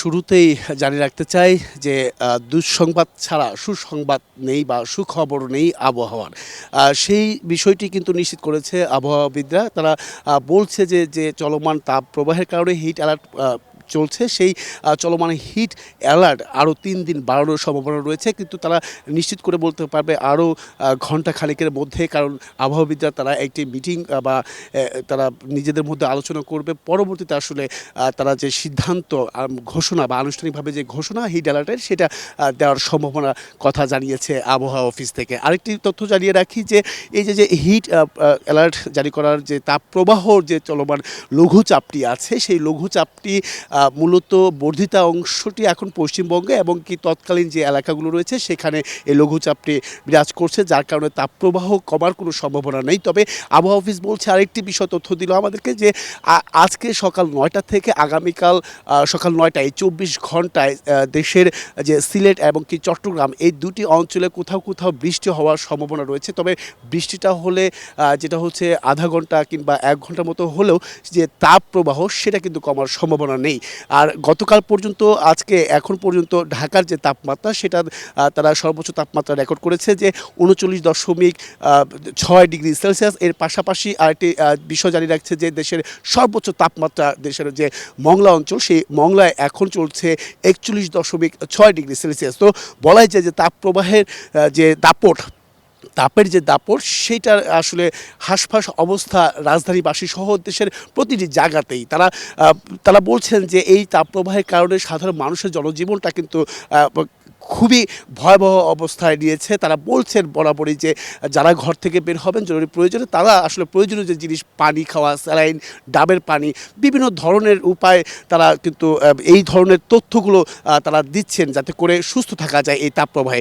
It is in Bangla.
শুরুতেই জানিয়ে রাখতে চাই যে দুঃসংবাদ ছাড়া সুসংবাদ নেই বা সুখবর নেই আবহাওয়ার। সেই বিষয়টি কিন্তু নিশ্চিত করেছে আবহাওয়াবিদরা। তারা বলছে যে যে চলমান তাপ প্রবাহের কারণে হিট অ্যালার্ট চলছে। সেই চলমান হিট অ্যালার্ট আরও তিন দিন বাড়ানোর সম্ভাবনা রয়েছে। কিন্তু তারা নিশ্চিত করে বলতে পারবে আরও ঘণ্টা খানিকের মধ্যে, কারণ আবহাওয়াবিদরা তারা একটি মিটিং বা তারা নিজেদের মধ্যে আলোচনা করবে। পরবর্তীতে আসলে তারা যে সিদ্ধান্ত ঘোষণা বা আনুষ্ঠানিকভাবে যে ঘোষণা হিট অ্যালার্টের সেটা দেওয়ার সম্ভাবনা কথা জানিয়েছে আবহাওয়া অফিস থেকে। আরেকটি তথ্য জানিয়ে রাখি যে, এই যে যে হিট অ্যালার্ট জারি করার যে তাপ প্রবাহর যে চলমান লঘুচাপটি আছে, সেই লঘুচাপটি মূলত বর্ধিতা অংশটি এখন পশ্চিমবঙ্গে এবং কি তৎকালীন যে এলাকাগুলো রয়েছে সেখানে এই লঘুচাপটি বিরাজ করছে, যার কারণে তাপপ্রবাহ কমার কোনো সম্ভাবনা নেই। তবে আবহাওয়া অফিস বলছে আরেকটি বিষয় তথ্য দিল আমাদেরকে যে আজকে সকাল নয়টা থেকে আগামীকাল সকাল নয়টায় চব্বিশ ঘন্টায় দেশের যে সিলেট এবং কি চট্টগ্রাম এই দুটি অঞ্চলে কোথাও কোথাও বৃষ্টি হওয়ার সম্ভাবনা রয়েছে। তবে বৃষ্টিটা হলে যেটা হচ্ছে আধা ঘণ্টা কিংবা এক ঘণ্টার মতো হলেও যে তাপ প্রবাহ সেটা কিন্তু কমার সম্ভাবনা নেই। আর গতকাল পর্যন্ত, আজকে এখন পর্যন্ত ঢাকার যে তাপমাত্রা, সেটা তারা সর্বোচ্চ তাপমাত্রা রেকর্ড করেছে যে উনচল্লিশ দশমিক ছয় ডিগ্রি সেলসিয়াস। এর পাশাপাশি আরেকটি বিষয় জানিয়ে রাখছে যে দেশের সর্বোচ্চ তাপমাত্রা দেশের যে মংলা অঞ্চল, সেই মংলায় এখন চলছে একচল্লিশ দশমিক ছয় ডিগ্রি সেলসিয়াস। তো বলাই যায় যে তাপপ্রবাহের যে দাপট তাপের যে দাপট সেটা আসলে হাঁসফাঁস অবস্থা রাজধানীবাসী সহ দেশের প্রতিটি জায়গাতেই। তারা তারা বলছেন যে এই তাপপ্রবাহের কারণে সাধারণ মানুষের জনজীবনটা কিন্তু খুবই ভয়াবহ অবস্থায় নিয়েছে। তারা বলছেন বরাবরই যে যারা ঘর থেকে বের হবেন, জরুরি প্রয়োজনে, তারা আসলে প্রয়োজনীয় যে জিনিস, পানি খাওয়া, স্যালাইন, ডাবের পানি, বিভিন্ন ধরনের উপায় তারা কিন্তু এই ধরনের তথ্যগুলো তারা দিচ্ছেন যাতে করে সুস্থ থাকা যায় এই তাপপ্রবাহে।